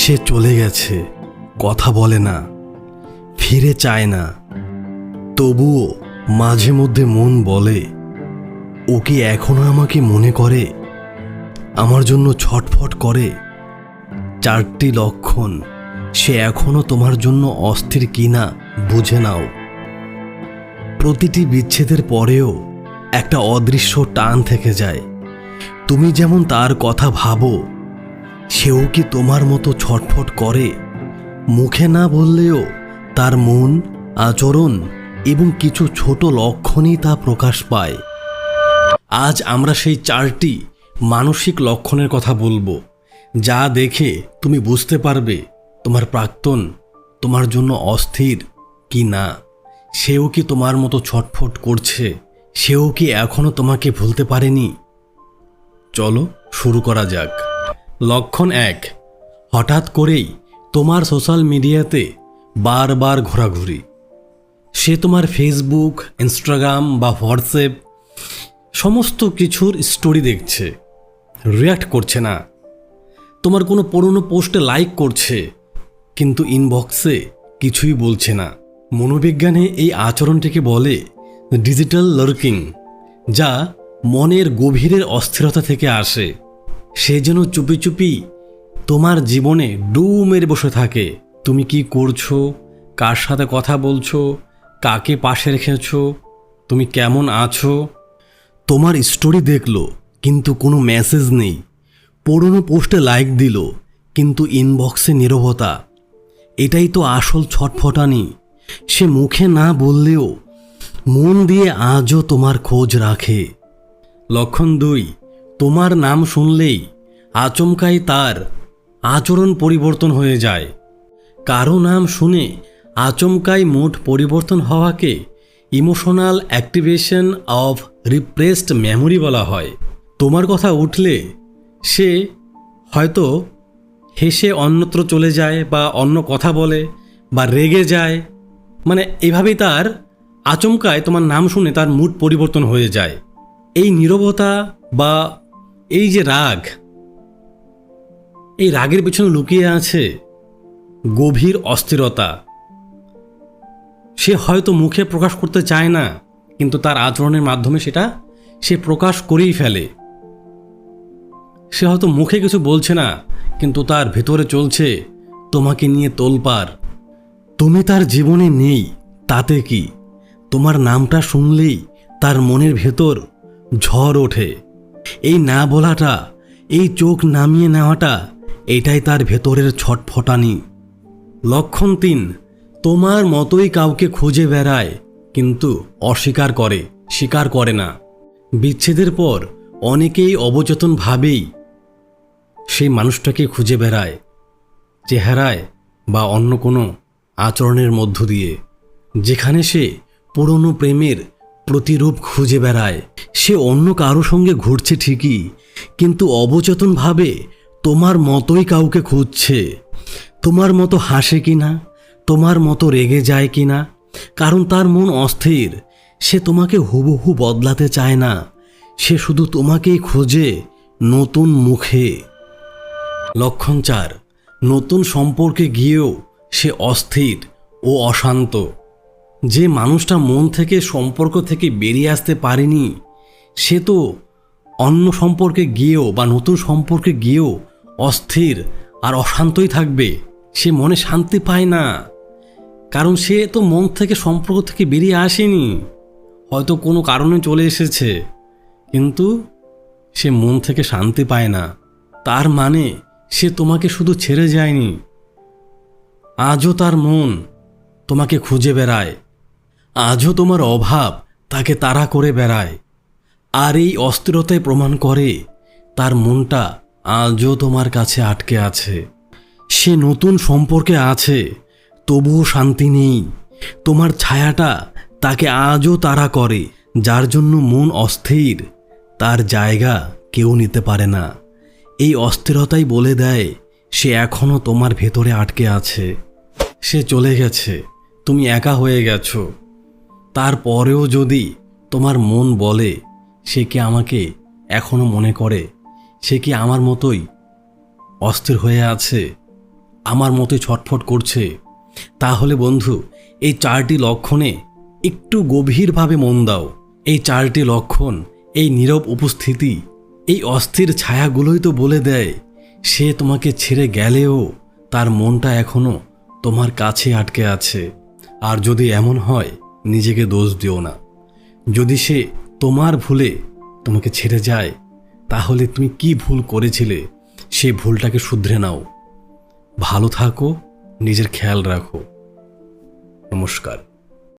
সে চলে গেছে, কথা বলে না, ফিরে চায় না। তবুও মাঝে মধ্যে মন বলে, ও কি এখনও আমাকে মনে করে? আমার জন্য ছটফট করে? চারটি লক্ষণ, সে এখনও তোমার জন্য অস্থির কিনা বুঝে নাও। প্রতিটি বিচ্ছেদের পরেও একটা অদৃশ্য টান থেকে যায়। তুমি যেমন তার কথা ভাবো সেও কি তোমার মতো ছটফট করে? মুখে না বললেও তার মন, আচরণ এবং কিছু ছোট লক্ষণই তা প্রকাশ পায়। আজ আমরা সেই চারটি মানসিক লক্ষণের কথা বলব, যা দেখে তুমি বুঝতে পারবে তোমার প্রাক্তন তোমার জন্য অস্থির কি না। সেও কি তোমার মতো ছটফট করছে? সেও কি এখনও তোমাকে ভুলতে পারেনি? চলো শুরু করা যাক। লক্ষণ এক। হঠাৎ করেই তোমার সোশ্যাল মিডিয়াতে বারবার ঘোরাঘুরি। সে তোমার ফেসবুক ইনস্টাগ্রাম বা হোয়াটসঅ্যাপ সমস্ত কিছুর স্টোরি দেখছে। রিয়াক্ট করছে না। তোমার কোনো পুরনো পোস্টে লাইক করছে, কিন্তু ইনবক্সে কিছুই বলছে না। মনোবিজ্ঞানে এই আচরণটিকে বলে ডিজিটাল লার্কিং যা মনের গভীরের অস্থিরতা থেকে আসে। সে যেন চুপি চুপি তোমার জীবনে ডু মেরে বসে থাকে। তুমি কি করছ? কার সাথে কথা বলছো? কাকে পাশে রেখেছো? তুমি কেমন আছো? তোমার স্টোরি দেখল, কিন্তু কোনো মেসেজ নেই। পুরনো পোস্টে লাইক দিল, কিন্তু ইনবক্সে নীরবতা। এটাই তো আসল ছটফটানি। সে মুখে না বললেও মন দিয়ে আজও তোমার খোঁজ রাখে। লক্ষণ দুই তোমার নাম শুনলেই আচমকাই তার আচরণ পরিবর্তন হয়ে যায়। কারও নাম শুনে আচমকাই মুড পরিবর্তন হওয়াকে emotional activation of repressed memory বলা হয়। তোমার কথা উঠলে সে হয়তো হেসে অন্যত্র চলে যায় বা অন্য কথা বলে বা রেগে যায়। মানে এভাবেই তার আচমকায় তোমার নাম শুনে তার মুড পরিবর্তন হয়ে যায়। এই নীরবতা বা এই যে রাগ, এই রাগের পেছনে লুকিয়ে আছে গভীর অস্থিরতা। সে হয়তো মুখে প্রকাশ করতে চায় না, কিন্তু তার আচরণের মাধ্যমে সেটা সে প্রকাশ করেই ফেলে। সে হয়তো মুখে কিছু বলছে না, কিন্তু তার ভেতরে চলছে, তোমাকে নিয়ে তোলপার তুমি তার জীবনে নেই, তাতে কি? তোমার নামটা শুনলেই তার মনের ভেতর ঝড় ওঠে। এই না বলাটা, এই চোখ নামিয়ে নেওয়াটা, এটাই তার ভেতরের ছটফটানি। লক্ষণ তিন, তোমার মতোই কাউকে খুঁজে বেড়ায়, কিন্তু অস্বীকার করে, স্বীকার করে না। বিচ্ছেদের পর অনেকেই অবচেতনভাবেই সেই মানুষটাকে খুঁজে বেড়ায়, চেহারায় বা অন্য কোনো আচরণের মধ্য দিয়ে, যেখানে সে পুরনো প্রেমের প্রতিরূপ খুঁজে বেড়ায়। সে অন্য কারও সঙ্গে ঘুরছে ঠিকই, কিন্তু অবচেতনভাবে তোমার মতোই কাউকে খুঁজছে। তোমার মতো হাসে কি না তোমার মতো রেগে যায় কি না কারণ তার মন অস্থির। সে তোমাকে হুবহু বদলাতে চায় না, সে শুধু তোমাকেই খোঁজে নতুন মুখে। লক্ষণ চার, নতুন সম্পর্কে গিয়েও সে অস্থির ও অশান্ত। যে মানুষটা মন থেকে, সম্পর্ক থেকে বেরিয়ে আসতে পারেনি, সে তো অন্য সম্পর্কে গিয়েও বা নতুন সম্পর্কে গিয়েও অস্থির আর অশান্তই থাকবে। সে মনে শান্তি পায় না, কারণ সে তো মন থেকে, সম্পর্ক থেকে বেরিয়ে আসেনি। হয়তো কোনো কারণে চলে এসেছে, কিন্তু সে মন থেকে শান্তি পায় না। তার মানে সে তোমাকে শুধু ছেড়ে যায়নি। আজও তার মন তোমাকে খুঁজে বেড়ায়। আজও তোমার অভাব তাকে তাড়া করে বেড়ায়। আর এই অস্থিরতায় প্রমাণ করে তার মনটা আজও তোমার কাছে আটকে আছে। সে নতুন সম্পর্কে আছে, তবুও শান্তি নেই। তোমার ছায়াটা তাকে আজও তাড়া করে, যার জন্য মন অস্থির, তার জায়গা কেউ নিতে পারে না। এই অস্থিরতাই বলে দেয়, সে এখনও তোমার ভেতরে আটকে আছে। সে চলে গেছে, তুমি একা হয়ে গেছো। তারপরেও যদি তোমার মন বলে, সে কি আমাকে এখনও মনে করে? সে কি আমার মতোই অস্থির হয়ে আছে? আমার মতো ছটফট করছে? তাহলে বন্ধু, এই চারটি লক্ষণে একটু গভীরভাবে মন দাও। এই চারটি লক্ষণ, এই নীরব উপস্থিতি, এই অস্থির ছায়াগুলোই তো বলে দেয়, সে তোমাকে ছেড়ে গেলেও তার মনটা এখনও তোমার কাছে আটকে আছে। আর যদি এমন হয় নিজেকে দোষ দিও না। যদি সে তোমার ভুলে তোমাকে ছেড়ে যায়, তাহলে তুমি কি ভুল করেছিলে সে ভুলটাকে শুধরে নাও। ভালো থাকো, নিজের খেয়াল রাখো। নমস্কার।